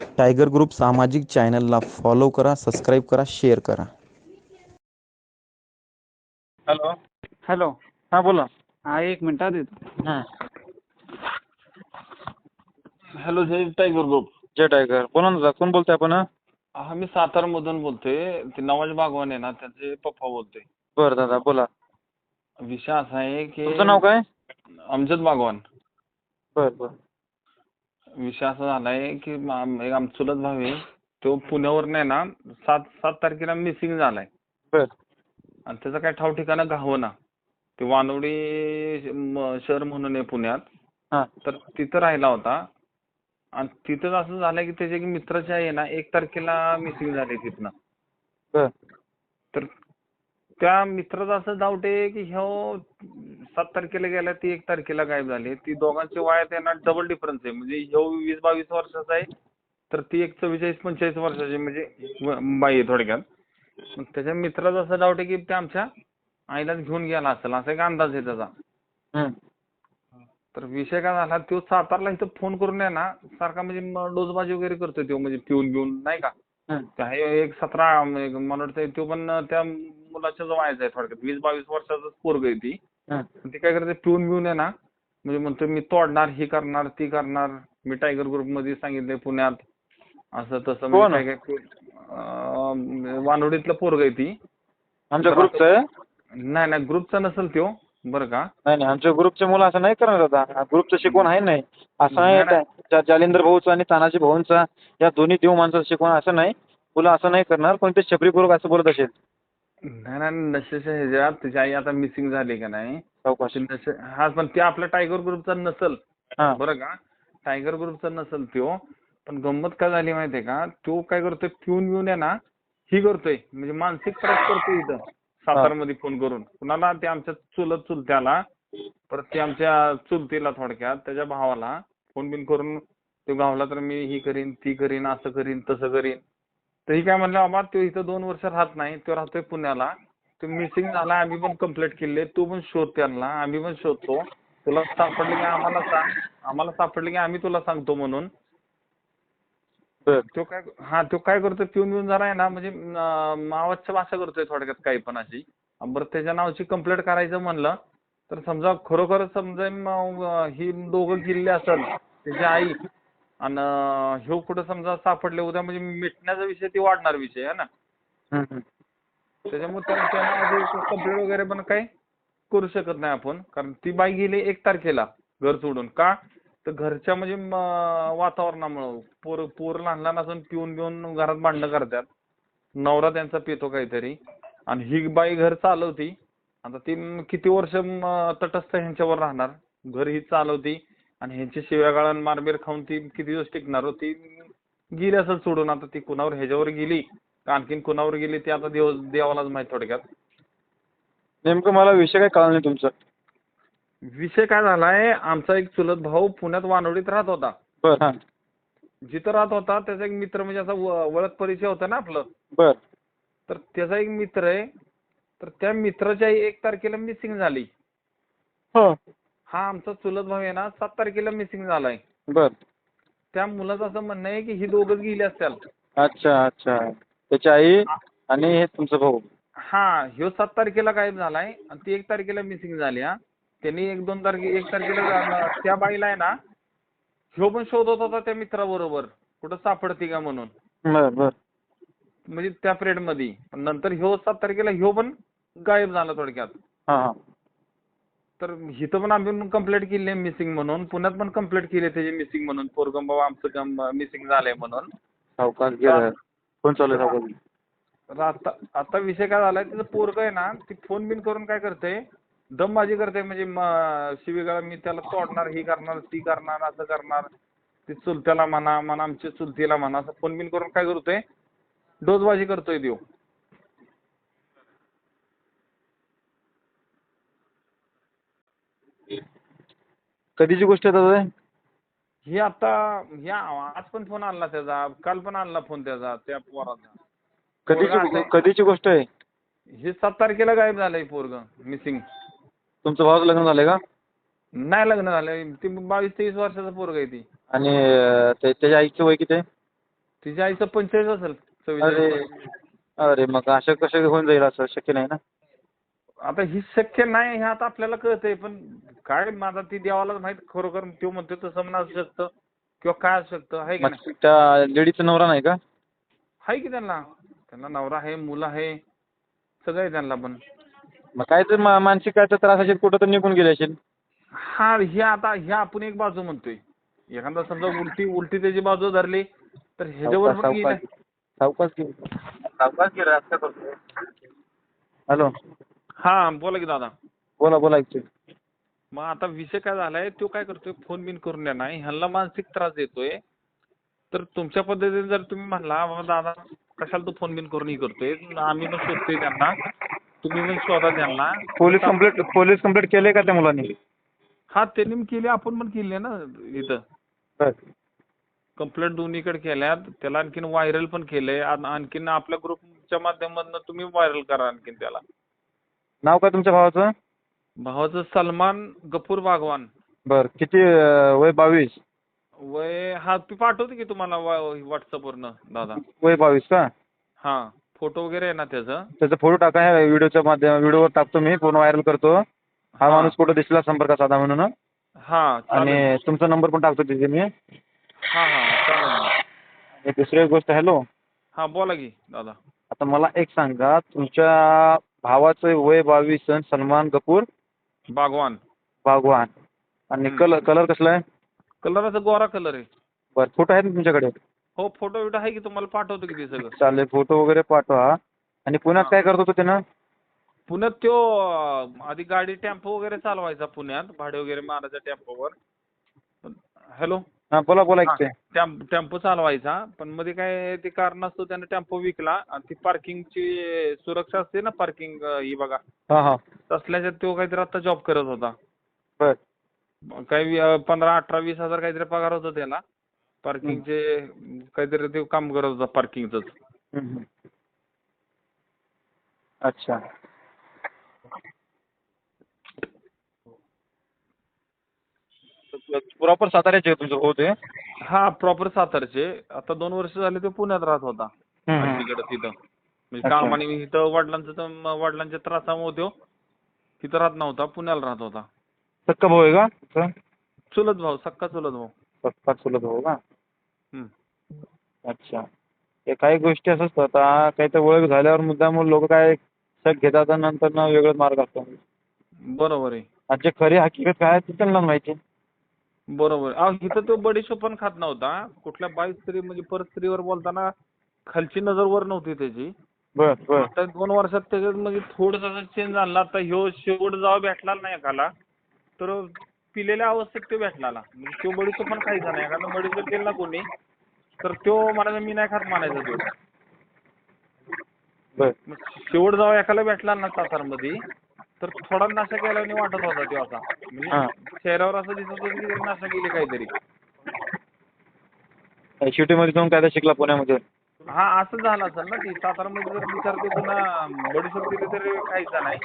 Tiger group सामाजिक चॅनलला follow करा सबस्क्राईब करा शेअर करा. हॅलो हॅलो हां बोला. हा एक मिनिटात येतो हां. Hello Jai tiger group. Jai tiger. बोला ना दादा कोण बोलतोय आपण हा मी सातारमधून बोलतोय. ते नवाज बागवान आहे ना त्याचे पप्पा बोलतोय. बरं दादा बोला. विषय असा आहे की तुमचं नाव काय? अमजद बागवान. बरं बरं. विषय असा झालाय की आम- एक आमचा चुलत भाऊ आहे तो पुण्यावर नाही ना सात सात तारखेला मिसिंग झालाय. बरं. आणि त्याचं काय ठाव ठिकाणं गावना ते वानवडी म- शहर म्हणून आहे पुण्यात. हां. तर तिथं राहिला होता. आणि तिथंच असं झालंय की त्याच्या एक मित्राची आहे ना एक तारखेला मिसिंग झाली तिथनं. बरं. तर त्या मित्राचं असं डाऊट आहे की ह्यो सात तारखेला गेला ती एक तारखेला गायब झाली. ती दोघांची वयात ना डबल डिफरन्स आहे. म्हणजे ह्यो वीस बावीस वर्षाचा आहे तर ती एक चव्वेचाळीस पंचेचाळीस वर्षाची म्हणजे बाई आहे थोडक्यात. मग त्याच्या मित्राचा असं डाऊट आहे की ते आमच्या आईलाच घेऊन गेला असेल. असा एक अंदाज आहे त्याचा. तर विषय काय झाला तो सातारला इथं फोन करून आहे ना सारखा म्हणजे डोसबाजी वगैरे करतोय तो म्हणजे पिऊन बिऊन नाही का. काय एक सतरा मला वाटतं तो पण त्या मुलाच्या जवळ आहे थोडक्यात. वीस बावीस वर्षाचं पोरग आहे ती. ते काय करते पिऊन बिऊन आहे ना म्हणजे म्हणतो मी तोडणार ही करणार ती करणार. मी टायगर ग्रुपमध्ये सांगितलंय पुण्यात. असं तसं कोण? म्हणजे काय काय अं, वानवडीतलं पोरग आहे ती. आमच्या ग्रुपचं आहे? नाही नाही ग्रुपचा नसेल त्यो बरं का. नाही नाही आमच्या ग्रुपचे मुलं असं नाही करणार दादा ग्रुपचं शिकवण आहे नाही. असं नाही, त्या जालिंदर भाऊचा आणि तानाजी भाऊंचा या दोन्ही देव माणसाचं शिकवण असं नाही. मुलं असं नाही करणार कोणते छपरीपूर्वक असं बोलत असेल. नाही नाही नशेच्या ह्याच्यात त्याची आई आता मिसिंग झाली का नाही? चौकशी. ते नशे हा पण ते आपल्या टायगर ग्रुपचा नसल. हां. बरं का? टायगर ग्रुपचा नसल त्यो. पण गंमत काय झाली माहितीये का? तो काय करतोय पिऊन बिऊन आहे ना ही करतोय. म्हणजे मानसिक त्रास करतोय इथं सातारमध्ये फोन करून. कुणाला ते आमच्या चुलत चुलत्याला परत ते आमच्या चुलतीला थोडक्यात त्याच्या भावाला फोन बिन करून तो गावला तर मी ही करीन ती करीन असं करीन तसं करीन. तर ही काय म्हणलं बाबा तो इथं दोन वर्ष राहत नाही तो राहतोय पुण्याला. तो मिसिंग झाला आम्ही पण कंप्लेंट केली. तू पण शोध त्यांना. आम्ही पण शोधतो. तुला सापडले की आम्हाला सांग. आम्हाला सापडले की आम्ही तुला सांगतो म्हणून. तो काय हा तो काय करतोय पिऊन बिऊन जरा आहे ना म्हणजे अं, मावसच्या भाषा करतोय थोडक्यात काही पण अशी. बरं त्याच्या नावाची कंप्लेंट करायचं म्हणलं तर समजा खरोखर समजा ही दोघं गिल्ले असेल त्याची आई आणि ह्यो कुठं समजा सापडले उद्या म्हणजे मिटण्याचा विषय ती वाढणार विषय आहे ना. त्याच्यामुळे कंप्लेंट वगैरे पण काही करू शकत नाही आपण. कारण ती बाई गेली एक तारखेला घर सोडून. का? तर घरच्या म्हणजे वातावरणामुळं. पोर पोर लहान लहान असून पिऊन बिऊन घरात भांडणं करतात. नवरा त्यांचा पितो काहीतरी. आणि ही बाई घर चालवती. आता ती किती वर्ष तटस्थ ह्यांच्यावर राहणार? घर ही चालवती. आणि ह्यांची शिव्यागाळण मारबीर खाऊन ती किती दिवस टिकणार होती गेली असेल सोडून आता ती कुणावर ह्याच्यावर गेली. का आणखीन कुणावर गेली ती आता देव देवालाच माहीत थोडक्यात. नेमकं मला विषय काय कळला नाही तुमचा? विषय काय झालाय? आमचा एक चुलत भाऊ पुण्यात वानवडीत राहत होता. बरं हां. जिथं राहत होता त्याचा एक मित्र म्हणजे असा व- ओळख परिचय होता ना आपलं? बरं. तर त्याचा एक मित्र आहे. तर त्या मित्राची आई एक तारखेला मिसिंग झाली. हो. हा आमचा चुलत भाऊ आहे ना सात तारखेला मिसिंग झालाय. बरं. त्या मुलाचं असं म्हणणं आहे की ही दोघंच गेली असतील. अच्छा अच्छा. त्याची आई आणि हे तुमचा भाऊ. हा ह्यो सात तारखेला गायब झालाय आणि ती एक तारखेला मिसिंग झाली हा. त्यांनी एक दोन तारखे एक तारखेला जा- त्या बाईला आहे ना ह्यो पण शोधत होता त्या मित्राबरोबर कुठं सापडती का म्हणून. बरं बरं. म्हणजे त्या पिरियडमध्ये पण नंतर ह्यो सात तारखेला ह्यो पण गायब झाला थोडक्यात. हां हां. तर इथं पण आम्ही कंप्लेंट केली आहे मिसिंग म्हणून. पुण्यात पण कंप्लेंट केली आहे त्याची मिसिंग म्हणून. पोरगं बाबा आमचं काम मिसिंग झालंय म्हणून. सावकाश गेलं. फोन चालू आहे सावकाश तर आता आता विषय काय झालाय तिचं पोरग आहे ना ती फोन बिन करून काय करते दमबाजी करते म्हणजे म- शिवीगाळ मी त्याला तोडणार ही करणार ती करणार असं करणार ती चुलत्याला म्हणा म्हणा आमच्या चुलतीला म्हणा असं फोन बिन करून काय करतोय डोसबाजी करतोय देव कधीची गोष्ट आहे दादा? ही आता ह्या आज पण फोन आणला त्याचा काल पण आणला फोन त्याचा त्या पोराचा. पोरगं कधीची. कधीची गोष्ट आहे? हे सात तारखेला गायब झालंय पोरग मिसिंग तुमचं भावाचं लग्न झालंय का? नाही लग्न झालंय ती बावीस तेवीस वर्षाचा पोरग आहे ती. आणि अं, ते- त्याच्या आईचं वय किती आहे? तिच्या आईचं पंचेचाळीस असेल अरे अरे मग असं कसं होऊन जाईल असं? शक्य नाही ना? आता ही शक्य नाही हे आता आपल्याला कळतंय पण काय माझा ती देवालाच माहीत खरोखर तो म्हणतो तसं पण असू शकतं किंवा काय असू शकतं आहे की नाही त्या लेडीचा नवरा नाही का आहे की त्यांना त्यांना नवरा आहे मुलं आहे सगळं आहे त्यांना पण मग काय तर मा- मानसिक काय तर त्रास असेल कुठं तर निघून गेले असेल हा हे आता हे आपण एक बाजू म्हणतोय एखादा समजा उलटी उलटी त्याची बाजू धरली तर ह्याच्यावर पण सावकाश. सावकाश घे. सावकाश घे करतोय. हॅलो हा बोला की दादा. बोला बोला ऐकतोय मग आता विषय काय झालाय तो काय करतोय फोन बिन करून देणार नाही. ह्यांना मानसिक त्रास देतोय. तर तुमच्या पद्धतीने जर तुम्ही म्हणला बाबा दादा कशाला तू फोन बिन करून हे करतोय? आम्ही पण शोधतोय त्यांना. तुम्ही पण शोधा त्यांना. पोलीस कंप्लेंट पोलीस कंप्लेंट केले का त्या मुलांनी? हा त्यांनी पण केली आपण पण केली ना इथं. बर. कंप्लेंट दोन्हीकडे केल्यात. त्याला आणखीन व्हायरल पण केलंय. आण- आणखीन आपल्या ग्रुपच्या माध्यमातून तुम्ही व्हायरल करा आणखीन त्याला. नाव काय तुमच्या भावाचं? भावाचं सलमान गफूर बागवान. बर किती अं, वय बावीस? वय हा तू पाठवते की तुम्हाला व्हॉट्सअपवरनं दादा. वय बावीस का? हा फोटो वगैरे आहे ना त्याचं? त्याचा फोटो टाका ह्या व्हिडिओच्या माध्यम व्हिडिओवर टाकतो मी पूर्ण व्हायरल करतो. हा हा. माणूस कुठं दिसला संपर्क साधा म्हणून हा? चालेल. आणि तुमचा नंबर पण टाकतो तिथे मी. हा हा चालेल. दुसरी एक गोष्ट हॅलो? हा बोला की दादा. आता मला एक सांगा तुमच्या भावाचं वय बावीस आणि सलमान कपूर? बागवान. बागवान. आणि. कलर कलर कसला आहे? कलर असा गोरा कलर आहे. बरं फोटो आहेत ना तुमच्याकडे? हो फोटो बिटो आहे की तुम्हाला पाठवतो की ते सगळं? चालेल फोटो वगैरे पाठवा. आणि पुण्यात. काय करत होतो त्यानं पुण्यात अं, आधी गाडी टेम्पो वगैरे चालवायचा पुण्यात भाडे वगैरे मारायचा टेम्पोवर. हॅलो? हा बोला बोला टेम्पो चालवायचा पण मध्ये काय ते कारण असतो त्याने टेम्पो विकला आणि ती पार्किंगची सुरक्षा असते ना पार्किंग ही बघा. हा हा. तसल्याच्यात तो काहीतरी आता जॉब करत होता. बर. काही वी- पंधरा अठरा वीस हजार काहीतरी पगार होता त्याला. पार्किंगचे काहीतरी ते काम करत होता पार्किंगच हम्म, हम्म. अच्छा. प्रॉपर साताऱ्याचे आहे तुमचं भाऊ ते. हा प्रॉपर सातारचे आता दोन वर्ष झाले तो पुण्यात राहत होता. तिकडं तिथं. म्हणजे अच्छा. कामाने इथं वडिलांचं तर वडिलांच्या त्रासामुळे तो तिथं राहत नव्हता पुण्याला राहत होता. सक्का भाऊ आहे का तुमचा? चुलत भाऊ सक्का चुलत भाऊ. सक्का चुलत भाऊ का? हम्म. अच्छा. हे काही गोष्टी असं असतात आता काही तर ओळख झाल्यावर मुद्दामून लोक काय शक घेतात आणि नंतर ना वेगळाच मार्ग असतो. बरोबर आहे. आणि जे खरी हकीकत काय आहे ते त्यांना माहिती बरोबर. अहो इथं तो बडीशोप पण खात नव्हता. कुठल्या बाई स्त्री म्हणजे परत स्त्रीवर बोलताना खालची नजर वर नव्हती त्याची. बर बर आता दोन वर्षात त्याच्यात म्हणजे थोडंसं चेंज झाला आता ह्यो शेवट जेव्हा भेटला नाही एकाला तर पिलेल्या अवस्थेत तो भेटला. म्हणजे तो बडीशोप पण खायचा नाही. एखादा बडीशोप दिला ना कोणी तर तो म्हणायचा मी नाही खात म्हणायचा तो बर शेवट जेव्हा एकाला भेटला ना सातारमध्ये तर थोडा नशा केल्याने वाटत होता तो असा हा. म्हणजे चेहऱ्यावर असं दिसत होतं की त्याने नशा केली काहीतरी. शिवटी मध्ये जाऊन काय तर शिकला पुण्यामध्ये. हा असं झालं असेल ना की सातारामध्ये जर विचार ना बडीशोप दिली तरी खायचा नाही.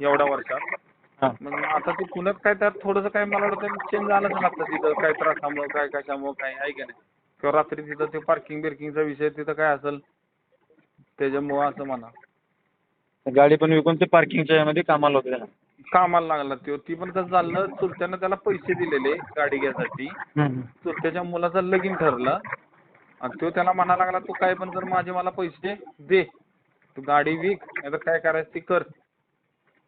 एवढ्या वर्षात. हा. मग आता ते पुण्यात काय तर थोडंसं काय मला वाटतं चेंज झालंच लागतं तिथं. काय त्रासामुळं काय कशामुळं काय आहे का नाही. किंवा रात्री तिथं ते पार्किंग बिर्किंगचा विषय तिथं काय असेल त्याच्यामुळं असं म्हणा. गाडी पण विकून ते पार्किंगच्या यामध्ये कामाला होते त्याला. कामाला लागला तो. ती पण कसं झालं चुलत्यानं त्याला पैसे दिलेले गाडी घ्यायसाठी हम्म. चुलत्याच्या मुलाचं लगीन ठरलं. आणि तो त्याला म्हणा लागला तू काय पण कर माझे मला पैसे दे तू गाडी विक नाहीतर काय करायचं ती कर.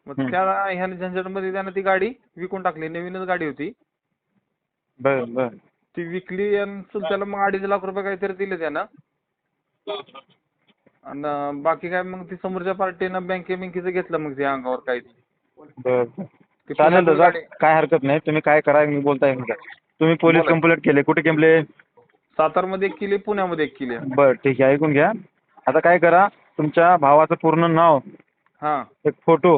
मग हम्म. त्या ह्या झंझटमध्ये त्यानं ती गाडी विकून टाकली. नवीनच गाडी होती. बर बर. ती विकली आणि चुलत्याला मग अडीच लाख रुपये काहीतरी दिले त्यानं. आणि बाकी काय मग ती समोरच्या पार्टीनं बँके बँकेचं घेतलं मग ते अंगावर काही बर ते चालेल पुण्यातून दादा गाडी- काय हरकत नाही. तुम्ही काय करा मी बोलताय म्हणजे तुम्ही पोलीस बोला. कंप्लेंट केले. कुठे केले? सातारमध्ये एक केली पुण्यामध्ये एक केली. बर ठीक आहे. ऐकून घ्या. आता काय करा तुमच्या भावाचं पूर्ण नाव हां. एक फोटो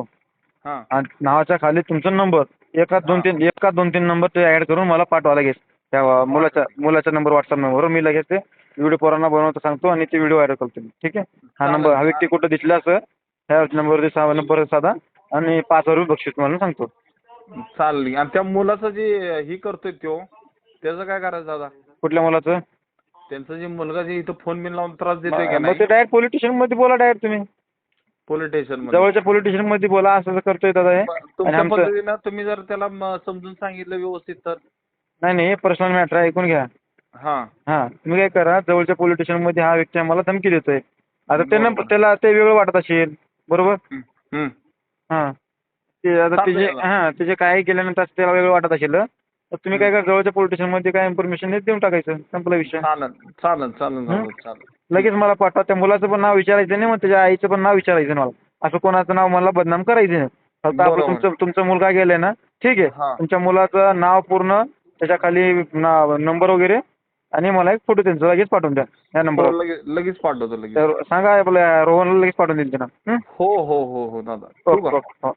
हां. आणि नावाच्या खाली तुमचा नंबर एका दोन तीन एका दोन तीन नंबर ते ऍड करून मला पाठवा लगेच त्या मुलाच्या मुलाचा नंबर व्हॉट्सअप नंबरवर मी लगेच ते व्हिडिओ पोरांना बनवतो सांगतो आणि ते व्हिडिओ व्हायरल करतो. मी. ठीक आहे? हा नंबर हा व्यक्ती. कुठं दिसला असं ह्या नंबरवरती सहा नंबर साधा आणि पाच हजार रुपये बक्षीस तुम्हाला सांगतो. चालली. आणि त्या मुलाचं जे ही करतोय तो त्याचं काय करायचं दादा? कुठल्या मुलाचं? त्यांचा जे मुलगा जे इथं फोन बिन लावून त्रास देतोय का मग नाही? ते डायरेक्ट पोलीस स्टेशनमध्ये बोला डायरेक्ट तुम्ही. पोलीस स्टेशनमध्ये. जवळच्या पोलीस स्टेशनमध्ये बोला असं असं करतोय दादा हे. आणि तुमच्या आमचं पद्धतीनं तुम्ही जर त्याला म- समजून सांगितलं व्यवस्थित तर. नाही नाही पर्सनल मॅटर आहे ऐकून घ्या. हा. हा तुम्ही काय करा जवळच्या पोलीस स्टेशनमध्ये हा व्यक्ती आम्हाला धमकी देतोय. आता त्यानं. त्याला ते वेगळं वाटत असेल बरोबर. हा. ते आता त्याचे. हा त्याचे काय केल्यानंतर त्याला वेगळं वाटत असेल. तर तुम्ही काय करा जवळच्या पोलीस स्टेशनमध्ये काय इन्फॉर्मेशन देऊन टाकायचं. संपला विषय. चालेल चालेल चालेल लगेच मला पाठवा त्या मुलाचं पण नाव विचारायचं नाही मग त्याच्या आईचं पण नाव विचारायचं मला. असं कोणाचं नाव मला बदनाम करायचं नाही. फक्त आपलं. तुमचं तुमचा मुलगा गेलाय ना ठीक आहे. तुमच्या मुलाचं नाव पूर्ण त्याच्याखाली नंबर वगैरे आणि मला एक फोटो त्यांचा लगेच पाठवून द्या या हो, नंबरवर लगेच लगेच पाठवतो लगेच तर सांगा आपल्या रोहनला लगेच पाठवून देईल त्यांना हं? हो हो हो हो दादा ठेवू का? हो, हो.